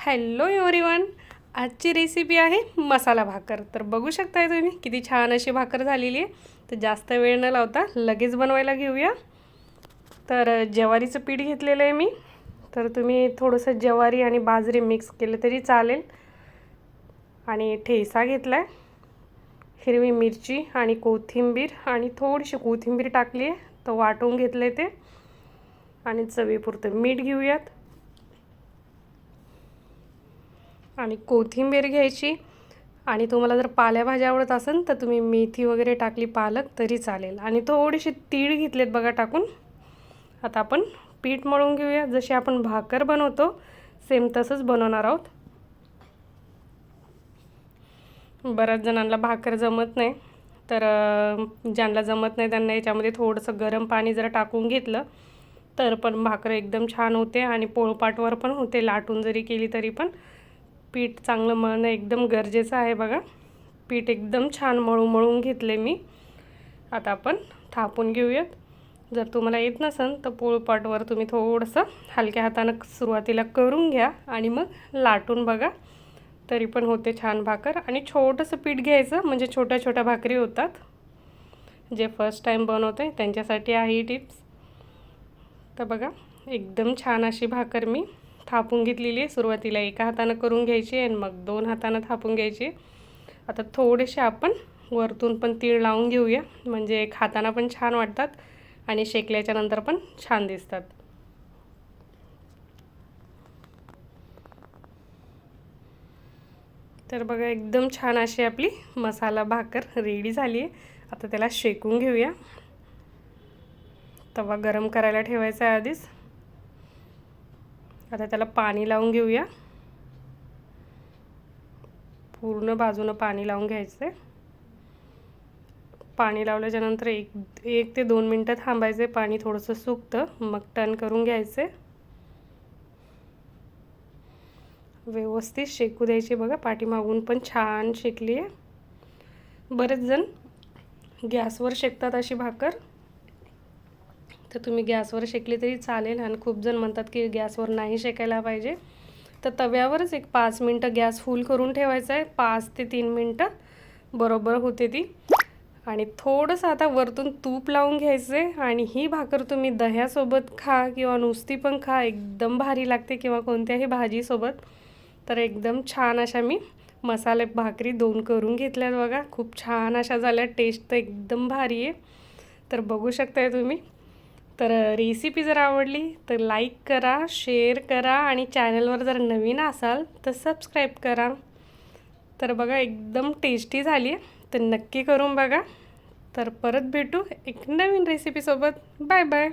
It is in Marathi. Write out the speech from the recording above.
हॅलो एव्हरीवन आजची रेसिपी आहे मसाला भाकर. तर बघू शकताय तुम्ही किती छान अशी भाकर झालेली आहे. तर जास्त वेळ न लावता लगेच बनवायला घेऊया. तर ज्वारीचं पीठ घेतलेलं आहे मी. तर तुम्ही थोडंसं ज्वारी आणि बाजरी मिक्स केलं तरी चालेल. आणि ठेसा घेतला आहे हिरवी मिरची आणि कोथिंबीर आणि थोडीशी कोथिंबीर टाकली आहे. तर वाटून घेतलं आहे ते. आणि चवीपुरतं मीठ घेऊयात. आणि कोथिंबीर घ्यायची. आणि तुम्हाला जर पालेभाज्या आवडत असेल तर तुम्ही मेथी वगैरे टाकली पालक तरी चालेल. आणि थोडीशी तीळ घेतलेत बघा टाकून. आता आपण पीठ मळून घेऊया. जशी आपण भाकर बनवतो सेम तसंच बनवणार आहोत. बऱ्याच जणांना भाकर जमत नाही. तर ज्यांना जमत नाही त्यांना याच्यामध्ये थोडंसं गरम पाणी जर टाकून घेतलं तर पण भाकर एकदम छान होते. आणि पोळपाटवर पण होते लाटून जरी केली तरी पण. पीठ चांगलं मळणं एकदम गरजेचं आहे बघा. पीठ एकदम छान मळू मळून घेतले मी. आता आपण थापून घेऊयात. जर तुम्हाला येत नसेल तर पोळपाटवर तुम्ही थोडंसं हलक्या हातानं सुरुवातीला करून घ्या आणि मग लाटून बघा. तरी पण होते छान भाकर आणि छोटंसं पीठ घ्यायचं म्हणजे छोट्या छोट्या भाकरी होतात. जे फर्स्ट टाईम बनवते त्यांच्यासाठी आहे ही टिप्स तर बघा एकदम छान अशी भाकर मी थापून घेतलेली आहे. सुरुवातीला एका हातानं करून घ्यायची आणि मग दोन हातानं थापून घ्यायची आता थोडेसे आपण वरतून पण तीळ लावून घेऊया. म्हणजे खाताना पण छान वाटतात आणि शेकल्याच्या नंतर पण छान दिसतात. तर बघा एकदम छान अशी आपली मसाला भाकर रेडी झाली आहे. आता त्याला शेकून घेऊया. तवा गरम करायला ठेवायचा आहे आधीच. आता त्याला पाणी लावून घेऊया. पूर्ण बाजूनं पाणी लावून घ्यायचं आहे पाणी लावल्याच्यानंतर एक एक ते दोन मिनटं थांबायचे पाणी थोडंसं सुकतं मग टर्न करून घ्यायचे व्यवस्थित शेकू द्यायची बघा. पाठीमागून पण छान शेकली आहे बरेच जण गॅसवर शेकतात अशी भाकर. तर तुम्ही गॅसवर शेकली तरी चालेल आणि खूप जण म्हणतात की गॅसवर नाही शेकायला पाहिजे. तर तव्यावरच एक पाच मिनटं गॅस फुल करून ठेवायचा आहे. पाच ते तीन मिनटं बरोबर होते ती. आणि थोडंसं आता वरतून तूप लावून घ्यायचं आहे आणि ही भाकर तुम्ही दह्यासोबत खा किंवा नुसती पण खा. एकदम भारी लागते किंवा कोणत्याही भाजीसोबत. तर एकदम छान अशा मी मसाले भाकरी दोन करून घेतल्यात बघा. खूप छान अशा झाल्या. टेस्ट तर एकदम भारी आहे. तर बघू शकताय तुम्ही. तर रेसिपी जर आवडली तर लाईक करा शेअर करा आणि चॅनलवर जर नवीन असाल तर सबस्क्राईब करा. तर बघा एकदम टेस्टी झाली आहे तर नक्की करून बघा. तर परत भेटू एक नवीन रेसिपीसोबत बाय बाय